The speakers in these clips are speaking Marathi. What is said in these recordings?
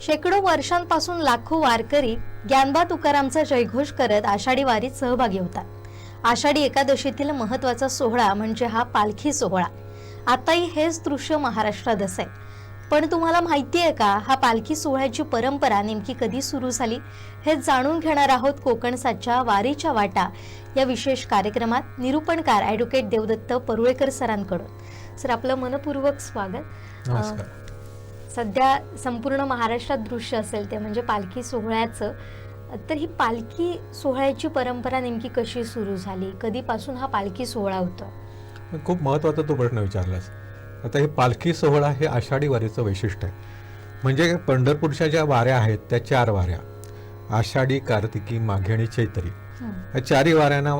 शेकडो वर्षांपासून लाखो वारकरी ज्ञानबा तुकारामचा जयघोष करत आषाढी वारीत सहभागी होतात. आषाढी एकादशीतील महत्त्वाचा सोहळा म्हणजे हा पालखी सोहळा. आताही हेच दृश्य महाराष्ट्रात असेल. पण तुम्हाला माहिती आहे का हा पालखी सोहळ्याची परंपरा नेमकी कधी सुरू झाली? हे जाणून घेणार आहोत कोकणसाच्या वारीच्या वाटा या विशेष कार्यक्रमात निरूपणकार ॲडव्होकेट देवदत्त परुळेकर सरांकडून. सर आपलं मनपूर्वक स्वागत. नमस्कार. सध्या संपूर्ण महाराष्ट्रात दृश्य असेल ते म्हणजे पालखी सोहळ्याचं. तर ही पालखी सोहळ्याची परंपरा नेमकी कशी सुरू झाली? कधीपासून हा पालखी सोहळा होतो? खूप महत्त्वाचा तो प्रश्न विचारलास. आता हे पालखी सोहळा हे आषाढी वारीचं वैशिष्ट्य आहे. म्हणजे पंढरपूरच्या ज्या वाऱ्या आहेत त्या चार वाऱ्या. आषाढी कार्तिकी माघी आणि चैत्री. या चारही वाऱ्यांना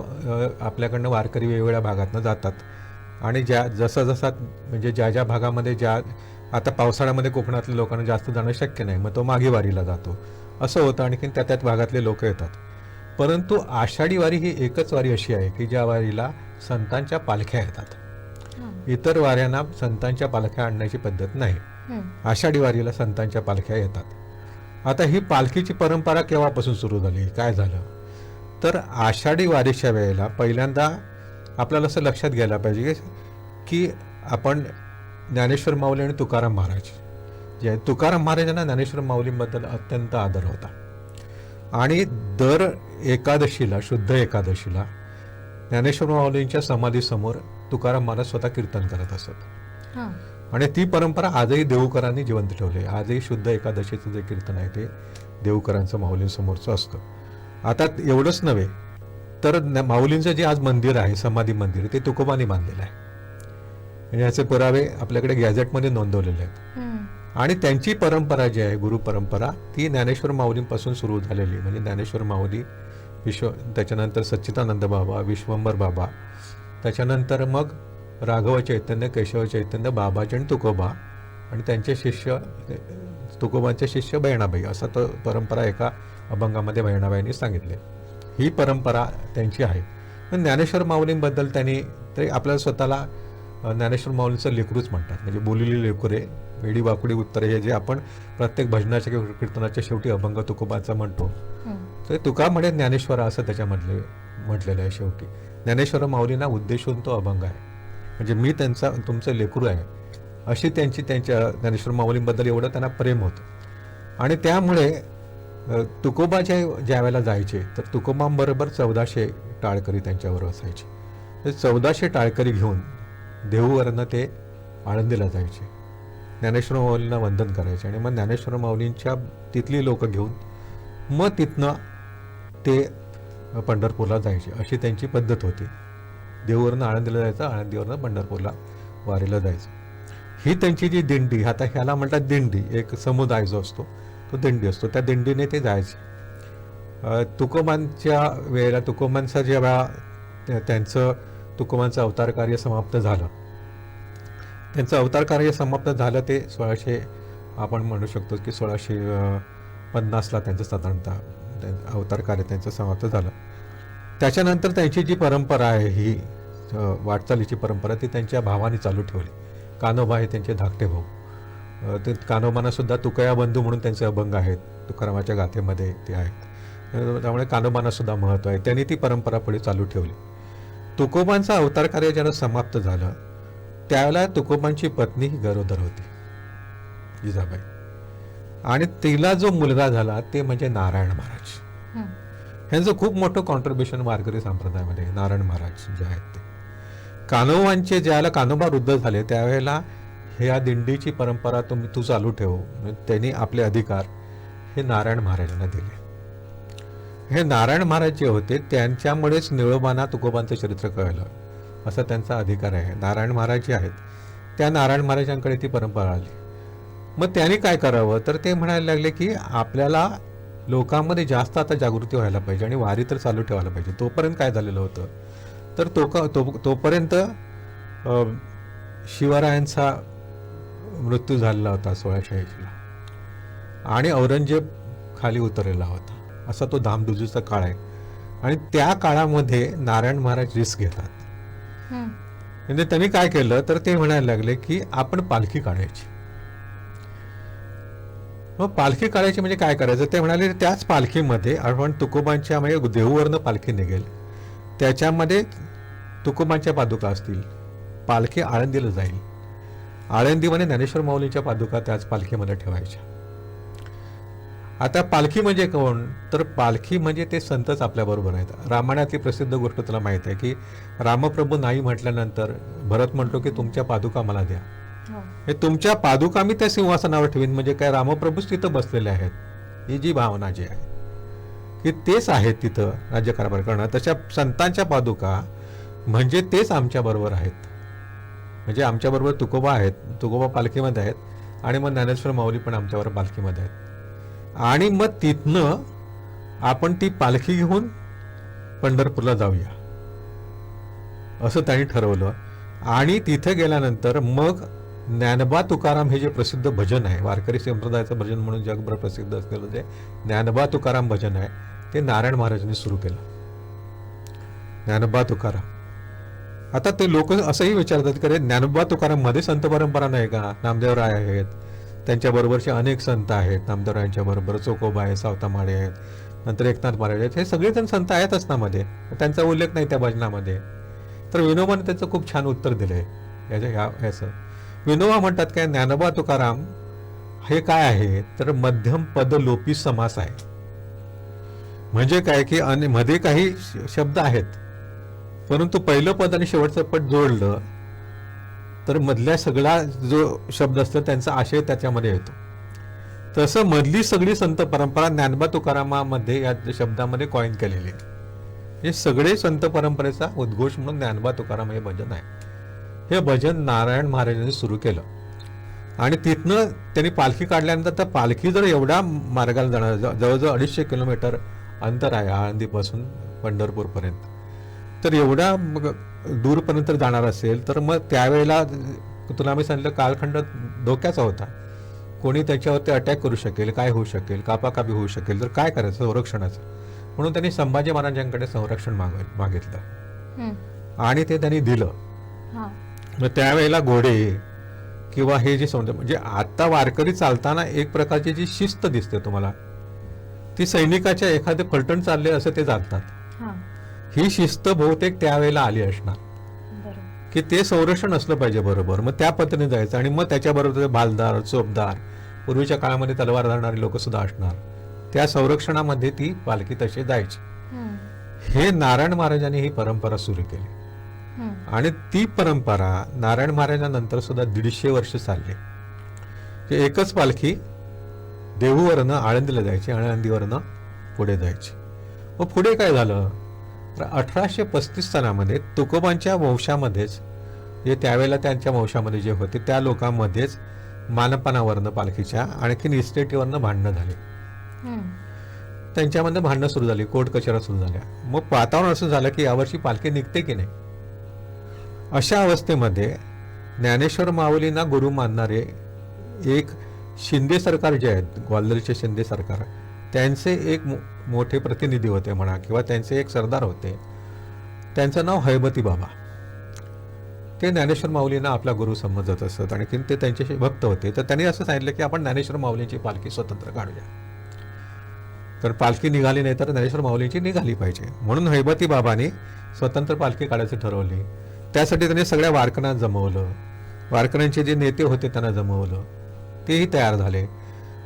आपल्याकडनं वारकरी वेगवेगळ्या भागातनं जातात. आणि ज्या जसा जसा म्हणजे ज्या ज्या भागामध्ये ज्या आता पावसाळ्यामध्ये कोकणातल्या लोकांना जास्त जाणं शक्य नाही मग तो मागे वारीला जातो. असं होतं आणखीन त्या त्यात भागातले लोक येतात. परंतु आषाढी वारी ही एकच वारी अशी आहे की ज्या वारीला संतांच्या पालख्या येतात. इतर वाऱ्यांना संतांच्या पालख्या आणण्याची पद्धत नाही. आषाढी वारीला संतांच्या पालख्या येतात. आता ही पालखीची परंपरा केव्हापासून सुरू झाली काय झालं? तर आषाढी वारीच्या वेळेला पहिल्यांदा आपल्याला असं लक्षात घ्यायला पाहिजे की आपण ज्ञानेश्वर माऊली आणि तुकाराम महाराज. जे तुकाराम महाराजांना ज्ञानेश्वर माऊलींबद्दल अत्यंत आदर होता. आणि दर एकादशीला शुद्ध एकादशीला ज्ञानेश्वर माऊलींच्या समाधीसमोर तुकाराम महाराज स्वतः कीर्तन करत असत. आणि ती परंपरा आजही देऊकरांनी जिवंत ठेवली आहे. आजही शुद्ध एकादशीचं जे कीर्तन आहे ते देऊकरांचं माऊलींसमोरचं असतं. आता एवढंच नव्हे तर माऊलींचं जे आज मंदिर आहे समाधी मंदिर ते तुकोबाने बांधलेलं आहे. याचे पुरावे आपल्याकडे गॅझेटमध्ये नोंदवलेले आहेत. आणि त्यांची परंपरा जी आहे गुरु परंपरा ती ज्ञानेश्वर माऊलींपासून सुरू झालेली म्हणजे ज्ञानेश्वर माऊली विश्व त्याच्यानंतर सच्चिदानंद बाबा विश्वंभर बाबा त्याच्यानंतर मग राघव चैतन्य केशव चैतन्य बाबाजी आणि तुकोबा आणि त्यांचे शिष्य तुकोबांचे शिष्य बहिणाबाई असा तो परंपरा एका अभंगामध्ये बहिणाबाईंनी सांगितले. ही परंपरा त्यांची आहे. पण ज्ञानेश्वर माऊलींबद्दल त्यांनी तरी आपल्याला स्वतःला ज्ञानेश्वर माऊलींचं लेकरूच म्हणतात. म्हणजे बोलिली लेकरे वेडी वाकुडी उत्तरे हे जे आपण प्रत्येक भजनाच्या किंवा कीर्तनाच्या शेवटी अभंग तुकोबाचा म्हणतो. तर तुका म्हणे ज्ञानेश्वर असं त्याच्यामधले म्हटलेलं आहे शेवटी. ज्ञानेश्वर माऊलींना उद्देशून तो अभंग आहे. म्हणजे मी त्यांचा तुमचं लेकरू आहे. अशी त्यांची त्यांच्या ज्ञानेश्वर माऊलींबद्दल एवढं त्यांना प्रेम होतं. आणि त्यामुळे तुकोबा ज्या ज्या वेळेला जायचे तर तुकोबांबरोबर चौदाशे टाळकरी त्यांच्याबरोबर असायचे. तर चौदाशे टाळकरी घेऊन देहूवरनं ते आळंदीला जायचे. ज्ञानेश्वर माऊलींना वंदन करायचे आणि मग ज्ञानेश्वर माऊलींच्या तिथली लोक घेऊन मग तिथनं ते पंढरपूरला जायचे. अशी त्यांची पद्धत होती. देऊवरनं आळंदीला जायचं आळंदीवरनं पंढरपूरला वारीला जायचं. ही त्यांची जी दिंडी आता ह्याला म्हणतात दिंडी एक समुदाय जो असतो तो दिंडी असतो. त्या दिंडीने ते जायचे. तुकोमांच्या वेळेला तुकोबांचा जेव्हा त्या- त्यांचं तुकोबांचं अवतार कार्य समाप्त झालं. त्यांचं अवतार कार्य समाप्त झालं ते सोळाशे आपण म्हणू शकतो की सोळाशे पन्नासला त्यांचं साधारणतः अवतार कार्य त्यांचं समाप्त झालं. त्याच्यानंतर त्यांची जी परंपरा आहे ही वाटचालीची परंपरा ती त्यांच्या भावाने चालू ठेवली. कानोबा हे त्यांचे धाकटे भाऊ. ते कानोबानासुद्धा तुकया बंधू म्हणून त्यांचे अभंग आहेत. तुकारामाच्या गाथेमध्ये ते आहेत. त्यामुळे कानोबानासुद्धा महत्त्व आहे. त्यांनी ती परंपरा पुढे चालू ठेवली. तुकोबांचं अवतार कार्य ज्यानं समाप्त झालं त्यावेळेला तुकोबांची पत्नी ही गरोदर होती जिजाबाई. आणि तिला जो मुलगा झाला ते म्हणजे नारायण महाराज. ह्यांचं खूप मोठं कॉन्ट्रीब्युशन वारकरी संप्रदायामध्ये नारायण महाराज जे आहेत ते. कानोबांचे ज्यावेळेला कानोबा वृद्ध झाले त्यावेळेला ह्या दिंडीची परंपरा तुम्ही तू चालू ठेव त्यांनी आपले अधिकार हे नारायण महाराजांना दिले. हे नारायण महाराज जे होते त्यांच्यामुळेच निळोबांना तुकोबांचं चरित्र कळलं. असा त्यांचा अधिकार आहे. नारायण महाराज जे आहेत त्या नारायण महाराजांकडे ती परंपरा आली. मग त्यांनी काय करावं? तर ते म्हणायला लागले की आपल्याला लोकांमध्ये जास्त आता जागृती व्हायला पाहिजे आणि वारी तर चालू ठेवायला पाहिजे. तोपर्यंत काय झालेलं होतं? तर तो का तो तोपर्यंत शिवरायांचा मृत्यू झालेला होता सोळाशे ऐंशीला. आणि औरंगजेब खाली उतरलेला होता. असा तो धामधुजीचा काळ आहे. आणि त्या काळामध्ये नारायण महाराज रिस्क घेतात. म्हणजे त्यांनी काय केलं तर ते म्हणायला लागले की आपण पालखी काढायची. मग पालखी काढायची म्हणजे काय करायचं? ते म्हणाले त्याच पालखीमध्ये आपण तुकोबांच्या म्हणजे देहूवरनं पालखी निघेल. त्याच्यामध्ये तुकोबांच्या पादुका असतील. पालखी आळंदीला जाईल. आळंदीमध्ये ज्ञानेश्वर माऊलींच्या पादुका त्याच पालखीमध्ये ठेवायच्या. आता पालखी म्हणजे कोण? तर पालखी म्हणजे ते संतच आपल्याबरोबर आहेत. रामायणातली प्रसिद्ध गोष्ट तुला माहीत आहे की रामप्रभू नाही म्हटल्यानंतर भरत म्हणतो की तुमच्या पादुका मला द्या. हो. हे तुमच्या पादुका मी त्या सिंहासनावर ठेवीन. म्हणजे काय? रामप्रभूच तिथं बसलेले आहेत. ही जी भावना जी आहे की तेच आहेत तिथं राज्यकारभार करणं. तशा संतांच्या पादुका म्हणजे तेच आमच्या बरोबर आहेत. म्हणजे आमच्याबरोबर तुकोबा आहेत. तुकोबा पालखीमध्ये आहेत. आणि मग ज्ञानेश्वर माऊली पण आमच्याबरोबर पालखीमध्ये आहेत. आणि मग तिथनं आपण ती पालखी घेऊन पंढरपूरला जाऊया. असं त्यांनी ठरवलं. आणि तिथे गेल्यानंतर मग ज्ञानबा तुकाराम हे जे प्रसिद्ध भजन आहे वारकरी संप्रदायाचं भजन म्हणून जगभर प्रसिद्ध असलेलं जे ज्ञानबा तुकाराम भजन आहे ते नारायण महाराजांनी सुरू केलं. ज्ञानबा तुकाराम. आता ते लोक असंही विचारतात की अरे ज्ञानबा तुकाराममध्ये संत परंपरा नाही का? नामदेव राय आहेत. त्यांच्याबरोबरचे अनेक संत आहेत. नामदेवरायांच्या बरोबर चोकोबा आहे सावतामाळे आहेत. नंतर एकनाथ महाराज आहेत. हे सगळेजण संत आहेत असनामध्ये. त्यांचा उल्लेख नाही त्या भजनामध्ये. तर विनोबाने त्याचं खूप छान उत्तर दिलंय. याच्या ह्या ह्याचं विनोबा म्हणतात काय ज्ञानोबा तुकाराम हे काय आहे? तर मध्यम पद लोपी समास आहे. म्हणजे काय की अनमध्ये काही शब्द आहेत. परंतु पहिलं पद आणि शेवटचं पद जोडलं तर मधल्या सगळा जो शब्द असतो त्यांचा आशय त्याच्यामध्ये येतो. तसं मधली सगळी संत परंपरा ज्ञानबा तुकारामामध्ये या शब्दामध्ये कॉईन केलेली आहे. हे सगळे संत परंपरेचा उद्घोष म्हणून ज्ञानबा तुकाराम हे भजन आहे. हे भजन नारायण महाराजांनी सुरू केलं. आणि तिथनं त्यांनी पालखी काढल्यानंतर त्या पालखी जर एवढ्या मार्गाला जाणार जवळजवळ अडीचशे किलोमीटर अंतर आहे आळंदीपासून पंढरपूरपर्यंत. तर एवढ्या मग दूरपर्यंत जाणार असेल तर मग त्यावेळेला तुला मी सांगितलं कालखंड धोक्याचा होता. कोणी त्याच्यावरती अटॅक करू शकेल काय होऊ शकेल कापाकापी होऊ शकेल तर काय करायचं? संरक्षणाचं. म्हणून त्यांनी संभाजी महाराजांकडे संरक्षण माग मागितलं. आणि ते त्यांनी दिलं. मग त्यावेळेला घोडे किंवा हे जे समजा म्हणजे आता वारकरी चालताना एक प्रकारची जी शिस्त दिसते तुम्हाला ती सैनिकाच्या एखादे फलटण चालले असं ते चालतात हा. शिस्त बहुतेक त्यावेळेला आली असणार. की ते संरक्षण असलं पाहिजे बरोबर मग त्या पद्धतीने जायचं आणि मग त्याच्याबरोबर ते भालदार चोपदार पूर्वीच्या काळामध्ये तलवार धरणारी लोक सुद्धा असणार त्या संरक्षणामध्ये ती पालखी तशी जायची. हे नारायण महाराजांनी ही परंपरा सुरू केली. आणि ती परंपरा नारायण महाराजांनंतर सुद्धा दीडशे वर्ष चालली की एकच पालखी देहूवरनं आळंदीला जायची आणि आळंदीवरनं पुढे जायची मग पुढे काय झालं तर अठराशे पस्तीस सालामध्ये तुकोबांच्या वंशामध्येच जे त्यावेळेला त्यांच्या वंशामध्ये जे होते त्या लोकांमध्येच मानपणावरनं पालखीच्या आणखीन इस्टेटीवरनं भांडणं झाली. त्यांच्यामध्ये भांडणं सुरू झाली कोर्ट कचेऱ्या सुरू झाल्या. मग वातावरण असं झालं की यावर्षी पालखी निघते की नाही? अशा अवस्थेमध्ये ज्ञानेश्वर माऊलींना गुरु मानणारे एक शिंदे सरकार जे आहेत ग्वाल्हेरचे शिंदे सरकार त्यांचे एक मो- मोठे प्रतिनिधी होते म्हणा किंवा त्यांचे एक सरदार होते. त्यांचं नाव हैबती बाबा. ते ज्ञानेश्वर माऊलींना आपला गुरु समजत असत आणि ते त्यांच्याशी भक्त होते. तर त्यांनी असं सांगितलं की आपण ज्ञानेश्वर माऊलींची पालखी स्वतंत्र काढूया. तर पालखी निघाली नाही तर ज्ञानेश्वर माऊलींची निघाली पाहिजे. म्हणून हैबती बाबांनी स्वतंत्र पालखी काढायची ठरवली. त्यासाठी त्यांनी सगळ्या वारकऱ्यांना जमवलं. वारकऱ्यांचे जे नेते होते त्यांना जमवलं. तेही तयार झाले.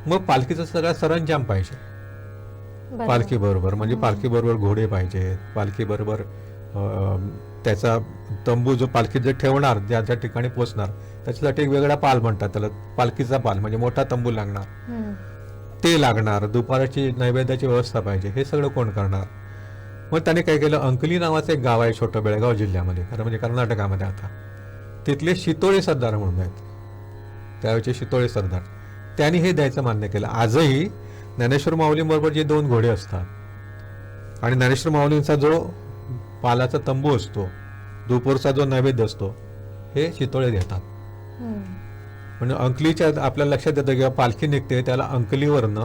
मग पालखीचं सगळा सरंजाम पाहिजे. पालखी बरोबर म्हणजे पालखी बरोबर घोडे पाहिजेत पालखी बरोबर त्याचा तंबू जो पालखीत जे ठेवणार ज्या ज्या ठिकाणी पोचणार त्याच्यासाठी एक वेगळा पाल म्हणतात त्याला पालखीचा पाल म्हणजे मोठा तंबू लागणार. ते लागणार दुपाराची नैवेद्याची व्यवस्था पाहिजे हे सगळं कोण करणार? मग त्याने काय केलं अंकली नावाचं एक गाव आहे छोटं बेळगाव जिल्ह्यामध्ये खरं म्हणजे कर्नाटकामध्ये आता. तिथले शितोळे सरदार म्हणून आहेत. त्यावेळेचे शितोळे सरदार. त्यांनी हे द्यायचं मान्य केलं. आजही ज्ञानेश्वर माऊलींबरोबर जे दोन घोडे असतात. आणि ज्ञानेश्वर माऊलींचा जो पालाचा तंबू असतो दुपारचा जो नैवेद्य असतो हे चितोळे देतात. म्हणजे अंकलीच्या आपल्या लक्षात येतं किंवा पालखी निघते त्याला अंकलीवरनं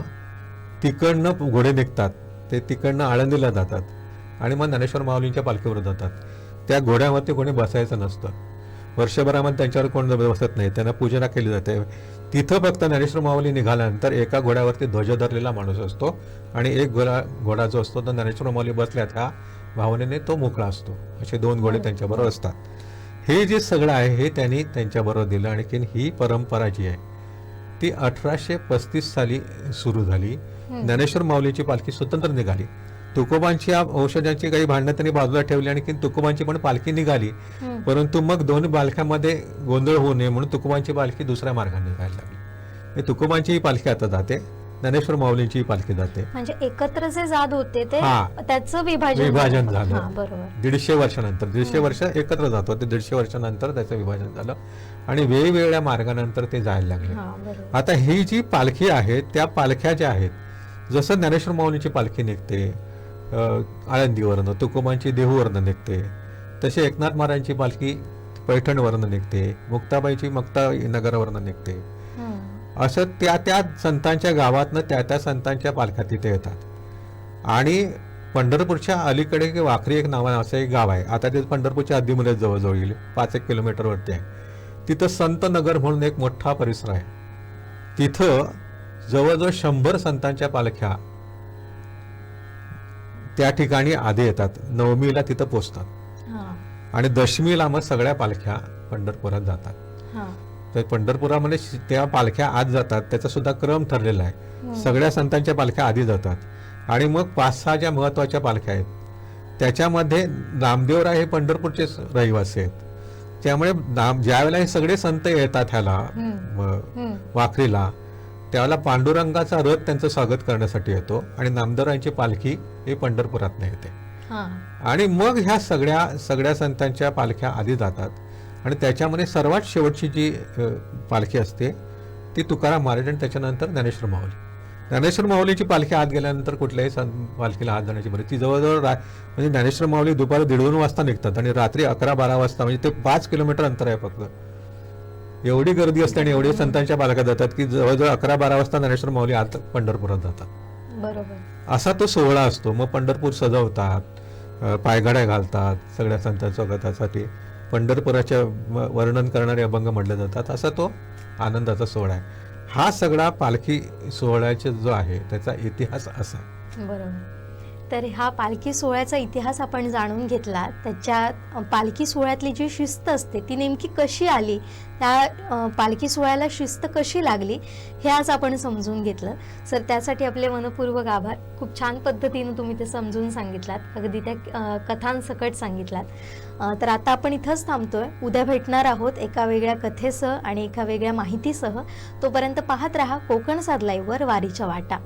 तिकडनं घोडे निघतात ते तिकडनं आळंदीला जातात. आणि मग ज्ञानेश्वर माऊलींच्या पालखीवर जातात. त्या घोड्यावरती कोणी बसायचं नसतं. वर्षभरामध्ये त्यांच्यावर कोण बसत नाही. त्यांना पूजना केली जाते. तिथं फक्त ज्ञानेश्वर माऊली निघाल्यानंतर एका घोड्यावरती ध्वज धरलेला माणूस असतो आणि एक घोडा घोडा जो असतो तो ज्ञानेश्वर माऊली बसल्या त्या भावनेने तो मोकळा असतो. असे दोन घोडे त्यांच्याबरोबर असतात. हे जे सगळं आहे हे त्यांनी त्यांच्याबरोबर दिलं. आणखीन ही परंपरा जी आहे ती अठराशे पस्तीस साली सुरू झाली. ज्ञानेश्वर माऊलीची पालखी स्वतंत्र निघाली. तुकोबांची औषधांची काही भांडणं त्यांनी बाजूला ठेवली आणि तुकोबांची पण पालखी निघाली. परंतु मग दोन पालख्यामध्ये गोंधळ होऊ नये म्हणून तुकोबांची पालखी दुसऱ्या मार्गाने निघायला लागली. हे तुकोबांची ही पालखी आता जाते. ज्ञानेश्वर माऊलींची पालखी जाते. म्हणजे एकत्र जे जात होते ते. त्याचं विभाजन विभाजन झालं. बरोबर. दीडशे वर्षानंतर दीडशे वर्ष एकत्र जातो. ते दीडशे वर्षानंतर त्याचं विभाजन झालं. आणि वेगवेगळ्या मार्गानंतर ते जायला लागले. आता ही जी पालखी आहे त्या पालख्या ज्या आहेत जसं ज्ञानेश्वर माऊलीची पालखी निघते आळंदीवरनं तुकोबांची देहूवरनं निघते. तशी एकनाथ महाराजांची पालखी पैठणवरनं निघते मुक्ताबाईची मुक्ता नगरवरनं निघते. असं त्या त्या संतांच्या गावातनं त्या त्या संतांच्या पालख्या तिथे येतात. आणि पंढरपूरच्या अलीकडे वाखरी एक नावा असं एक गाव आहे. आता ते पंढरपूरच्या हद्दीमध्ये जवळजवळ येईल पाच एक किलोमीटरवरती आहे. तिथं संत नगर म्हणून एक मोठा परिसर आहे. तिथं जवळजवळ शंभर संतांच्या पालख्या त्या ठिकाणी आधी येतात. नवमीला तिथं पोचतात. हा. आणि दशमीला मग सगळ्या पालख्या पंढरपुरात जातात. हा. तर पंढरपुरामध्ये त्या पालख्या आत जातात. त्याचा सुद्धा क्रम ठरलेला आहे. हम्म. सगळ्या संतांच्या पालख्या आधी जातात. आणि मग पाच सहा ज्या महत्त्वाच्या पालख्या आहेत त्याच्यामध्ये नामदेवराय हे पंढरपूरचे रहिवासी आहेत. त्यामुळे ज्यावेळेला हे सगळे संत येतात ह्याला. वाखरीला त्यावेळेला पांडुरंगाचा रथ त्यांचं स्वागत करण्यासाठी येतो आणि नामदेवरायांची पालखी ही पंढरपुरात येते. आणि मग ह्या सगळ्या सगळ्या संतांच्या पालख्या आधी जातात आणि त्याच्यामध्ये सर्वात शेवटची जी पालखी असते ती तुकाराम महाराज आणि त्याच्यानंतर ज्ञानेश्वर माऊली. ज्ञानेश्वर माऊलीची पालखी आत गेल्यानंतर कुठल्याही सं पालखीला हात जाण्याची बरी ती जवळजवळ रा म्हणजे ज्ञानेश्वर माऊली दुपारी दीड दोन वाजता निघतात आणि रात्री अकरा बारा वाजता म्हणजे ते पाच किलोमीटर अंतर आहे फक्त. एवढी गर्दी असते आणि एवढी संतांच्या पालख्या जातात की जवळजवळ अकरा बारा वाजता ज्ञानेश्वर माऊली आत पंढरपुरात जातात. बरोबर. असा तो सोहळा असतो. मग पंढरपूर सजवतात अ, पायघड्या घालतात सगळ्या संतांच्या स्वागतासाठी. पंढरपुराच्या वर्णन करणारे अभंग म्हटले जातात. असा तो आनंदाचा सोहळा आहे. हा सगळा पालखी सोहळ्याचा जो आहे त्याचा इतिहास असा आहे. बरोबर. तर हा पालखी सोहळ्याचा इतिहास आपण जाणून घेतला. त्याच्या पालखी सोहळ्यातली जी शिस्त असते ती नेमकी कशी आली? त्या पालखी सोहळ्याला शिस्त कशी लागली? हे आज आपण समजून घेतलं. सर त्यासाठी आपले मनपूर्वक आभार. खूप छान पद्धतीनं तुम्ही ते समजून सांगितलात. अगदी त्या कथांसकट सांगितलात. तर आता आपण इथंच थांबतोय. उद्या भेटणार आहोत एका वेगळ्या कथेसह आणि एका वेगळ्या माहितीसह. तोपर्यंत पाहत राहा कोकण साधलाईवर वारीच्या वाटा.